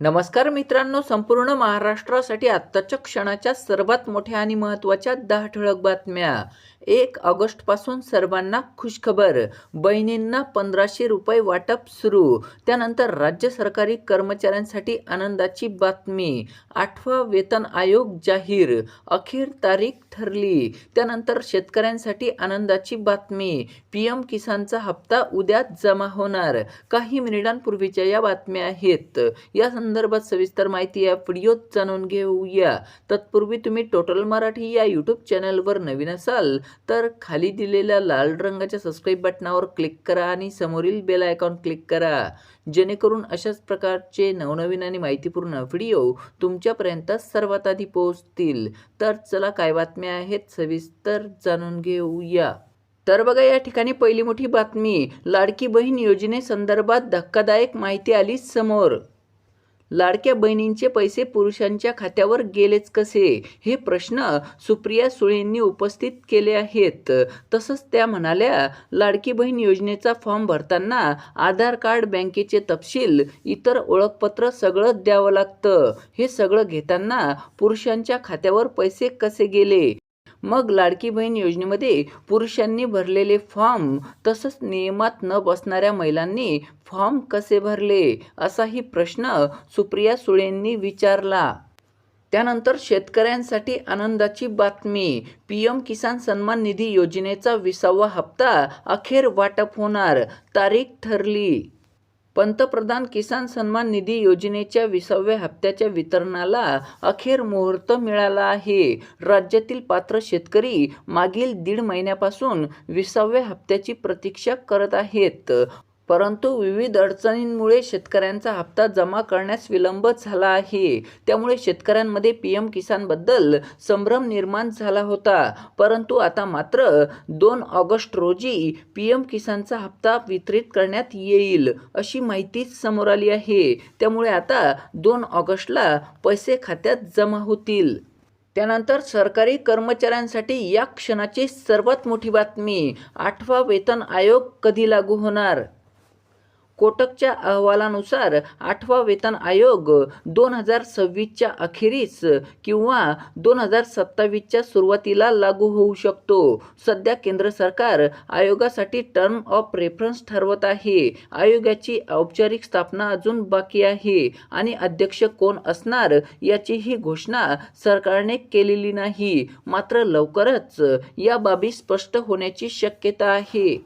नमस्कार मित्रांनो संपूर्ण महाराष्ट्रासाठी आत्ताच्या क्षणाच्या सर्वात मोठ्या आणि महत्त्वाच्या दहा ठळक बातम्या. एक ऑगस्टपासून सर्वांना खुशखबर. बहिणींना पंधराशे रुपये वाटप सुरू. त्यानंतर राज्य सरकारी कर्मचाऱ्यांसाठी आनंदाची बातमी. आठवा वेतन आयोग जाहीर. अखेर तारीख ठरली. त्यानंतर शेतकऱ्यांसाठी आनंदाची बातमी. पी एम किसानचा हप्ता उद्या जमा होणार. काही मिनिटांपूर्वीच्या या बातम्या आहेत. या संदर्भात सविस्तर माहिती या व्हिडिओत जाणून घेऊया. तत्पूर्वी तुम्ही टोटल मराठी या यूट्यूब चॅनलवर नवीन असाल तर खाली दिलेल्या लाल रंगाच्या सबस्क्राईब बटनावर क्लिक करा आणि समोरील बेल आयकॉन क्लिक करा. जेणेकरून अशाच प्रकारचे नवनवीन आणि माहितीपूर्ण व्हिडिओ तुमच्यापर्यंत सर्वात आधी पोहोचतील. तर चला काय बातम्या आहेत सविस्तर जाणून घेऊया. तर बघा या ठिकाणी पहिली मोठी बातमी लाडकी बहीण योजनेसंदर्भात धक्कादायक माहिती आली समोर. लाडक्या बहिणींचे पैसे पुरुषांच्या खात्यावर गेलेच कसे? हे प्रश्न सुप्रिया सुळेंनी उपस्थित केले आहेत. तसंच त्या म्हणाल्या लाडकी बहीण योजनेचा फॉर्म भरताना आधार कार्ड बँकेचे तपशील इतर ओळखपत्र सगळं द्यावं लागतं. हे सगळं घेताना पुरुषांच्या खात्यावर पैसे कसे गेले? मग लाडकी बहीण योजनेमध्ये पुरुषांनी भरलेले फॉर्म तसंच नियमात न बसणाऱ्या महिलांनी फॉर्म कसे भरले असाही प्रश्न सुप्रिया सुळेंनी विचारला. त्यानंतर शेतकऱ्यांसाठी आनंदाची बातमी पी एम किसान सन्मान निधी योजनेचा विसावा हप्ता अखेर वाटप होणार तारीख ठरली. पंतप्रधान किसान सन्मान निधी योजनेच्या विसाव्या हप्त्याच्या वितरणाला अखेर मुहूर्त मिळाला आहे. राज्यातील पात्र शेतकरी मागील दीड महिन्यापासून विसाव्या हप्त्याची प्रतीक्षा करत आहेत. परंतु विविध अडचणींमुळे शेतकऱ्यांचा हप्ता जमा करण्यास विलंब झाला आहे. त्यामुळे शेतकऱ्यांमध्ये पी एम किसानबद्दल संभ्रम निर्माण झाला होता. परंतु आता मात्र दोन ऑगस्ट रोजी पी एम किसानचा हप्ता वितरित करण्यात येईल अशी माहिती समोर आली आहे. त्यामुळे आता दोन ऑगस्टला पैसे खात्यात जमा होतील. त्यानंतर सरकारी कर्मचाऱ्यांसाठी या क्षणाची सर्वात मोठी बातमी आठवा वेतन आयोग कधी लागू होणार? कोटकच्या अहवालानुसार आठवा वेतन आयोग दोन हजार सव्वीसच्या अखेरीस किंवा दोन हजार सत्तावीसच्या सुरुवातीला लागू होऊ शकतो. सध्या केंद्र सरकार आयोगासाठी टर्म ऑफ रेफरन्स ठरवत आहे. आयोगाची औपचारिक स्थापना अजून बाकी आहे आणि अध्यक्ष कोण असणार याचीही घोषणा सरकारने केलेली नाही. मात्र लवकरच या बाबी स्पष्ट होण्याची शक्यता आहे.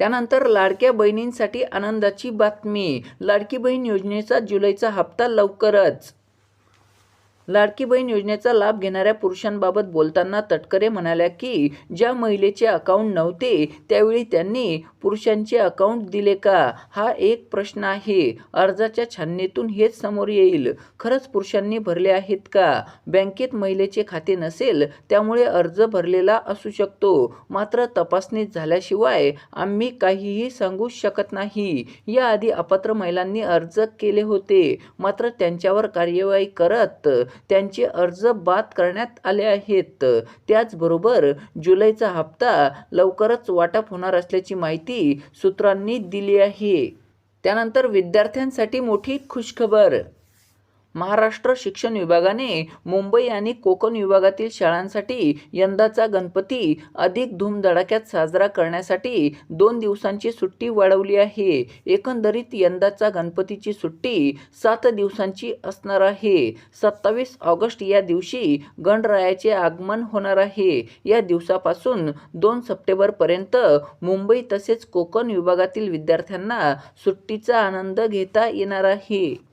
त्यानंतर लाडक्या बहिणींसाठी आनंदाची बातमी. लाडकी बहीण योजनेचा जुलैचा हप्ता लवकरच. लाडकी बहीण योजनेचा लाभ घेणाऱ्या पुरुषांबाबत बोलताना तटकरे म्हणाल्या की ज्या महिलेचे अकाउंट नव्हते त्यावेळी त्यांनी पुरुषांचे अकाउंट दिले का? हा एक प्रश्न आहे. अर्जाच्या छाननीतून हेच समोर येईल. खरंच पुरुषांनी भरले आहेत का? बँकेत महिलेचे खाते नसेल त्यामुळे अर्ज भरलेला असू शकतो. मात्र तपासणी झाल्याशिवाय आम्ही काहीही सांगू शकत नाही. याआधी अपात्र महिलांनी अर्ज केले होते. मात्र त्यांच्यावर कार्यवाही करत त्यांचे अर्ज बाद करण्यात आले आहेत. त्याचबरोबर जुलैचा हप्ता लवकरच वाटप होणार असल्याची माहिती माहिती सूत्रांनी दिली आहे. त्यानंतर विद्यार्थ्यांसाठी मोठी खुशखबर. महाराष्ट्र शिक्षण विभागाने मुंबई आणि कोकण विभागातील शाळांसाठी यंदाचा गणपती अधिक धूमधडाक्यात साजरा करण्यासाठी दोन दिवसांची सुट्टी वाढवली आहे. एकंदरीत यंदाचा गणपतीची सुट्टी सात दिवसांची असणार आहे. सत्तावीस ऑगस्ट या दिवशी गणरायाचे आगमन होणार आहे. या दिवसापासून दोन सप्टेंबरपर्यंत मुंबई तसेच कोकण विभागातील विद्यार्थ्यांना सुट्टीचा आनंद घेता येणार आहे.